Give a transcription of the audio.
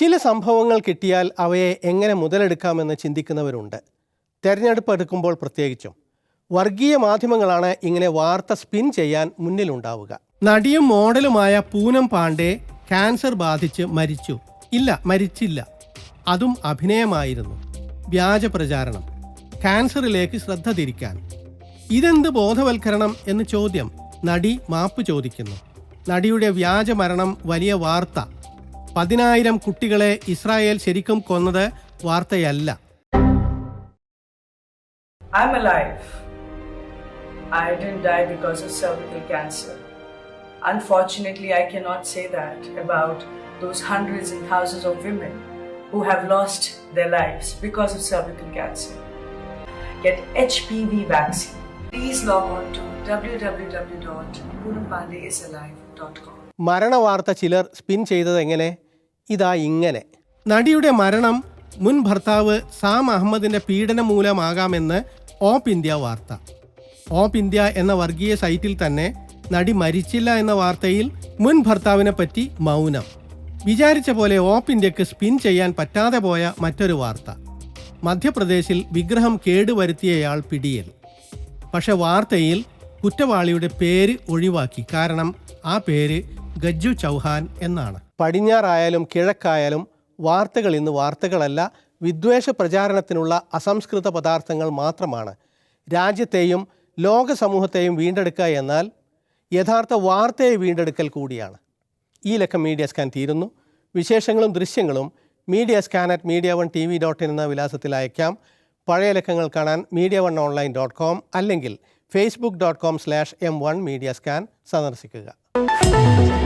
ചില സംഭവങ്ങൾ കിട്ടിയാൽ അവയെ എങ്ങനെ മുതലെടുക്കാമെന്ന് ചിന്തിക്കുന്നവരുണ്ട്. തെരഞ്ഞെടുപ്പ് എടുക്കുമ്പോൾ പ്രത്യേകിച്ചും. വർഗീയ മാധ്യമങ്ങളാണ് ഇങ്ങനെ വാർത്ത സ്പിൻ ചെയ്യാൻ മുന്നിലുണ്ടാവുക. നടിയും മോഡലുമായ പൂനം പാണ്ഡെ ക്യാൻസർ ബാധിച്ച് മരിച്ചു. ഇല്ല മരിച്ചില്ല. അതും അഭിനയമായിരുന്നു. വ്യാജ പ്രചാരണം. ക്യാൻസറിലേക്ക് ശ്രദ്ധ തിരിക്കാൻ. ഇതെന്ത് ബോധവൽക്കരണം എന്ന് ചോദ്യം. നടി മാപ്പ് ചോദിക്കുന്നു. നടിയുടെ വ്യാജ മരണം വലിയ വാർത്ത. പതിനായിരം കുട്ടികളെ ഇസ്രായേൽ ശരിക്കും കൊന്നത് വാർത്തയല്ല I'm. I cannot say that about those hundreds and thousands of women who have lost their lives because of cervical cancer. Get HPV vaccine. Please log on to. മരണവാർത്ത ചിലർ സ്പിൻ ചെയ്തത് എങ്ങനെ? ഇതാ ഇങ്ങനെ. നടിയുടെ മരണം മുൻ ഭർത്താവ് സാം അഹമ്മദിന്റെ പീഡനം മൂലമാകാമെന്ന് ഓപ്പ് ഇന്ത്യ വാർത്ത. ഓപ്പ് ഇന്ത്യ എന്ന വർഗീയ സൈറ്റിൽ തന്നെ നടി മരിച്ചില്ല എന്ന വാർത്തയിൽ മുൻ ഭർത്താവിനെ പറ്റി മൗനം. വിചാരിച്ച പോലെ ഓപ്പ് ഇന്ത്യയ്ക്ക് സ്പിൻ ചെയ്യാൻ പറ്റാതെ പോയ മറ്റൊരു വാർത്ത. മധ്യപ്രദേശിൽ വിഗ്രഹം കേടുവരുത്തിയയാൾ പിടിയിൽ. പക്ഷെ വാർത്തയിൽ കുറ്റവാളിയുടെ പേര് ഒഴിവാക്കി. കാരണം ആ പേര് ഗജ്ജു ചൗഹാൻ എന്നാണ്. പടിഞ്ഞാറായാലും കിഴക്കായാലും വാർത്തകൾ ഇന്ന് വാർത്തകളല്ല വിദ്വേഷ പ്രചാരണത്തിനുള്ള അസംസ്കൃത പദാർത്ഥങ്ങൾ മാത്രമാണ്. രാജ്യത്തെയും ലോക സമൂഹത്തെയും വീണ്ടെടുക്കുക എന്നാൽ യഥാർത്ഥ വാർത്തയെ വീണ്ടെടുക്കൽ കൂടിയാണ്. ഈ ലക്കം മീഡിയ സ്കാൻ തീരുന്നു. വിശേഷങ്ങളും ദൃശ്യങ്ങളും media scan at media one T V dot in എന്ന വിലാസത്തിൽ അയക്കാം. പഴയ ലക്കങ്ങൾ കാണാൻ media one online dot com അല്ലെങ്കിൽ Facebook dot com slash M one media scan സന്ദർശിക്കുക. Thank you.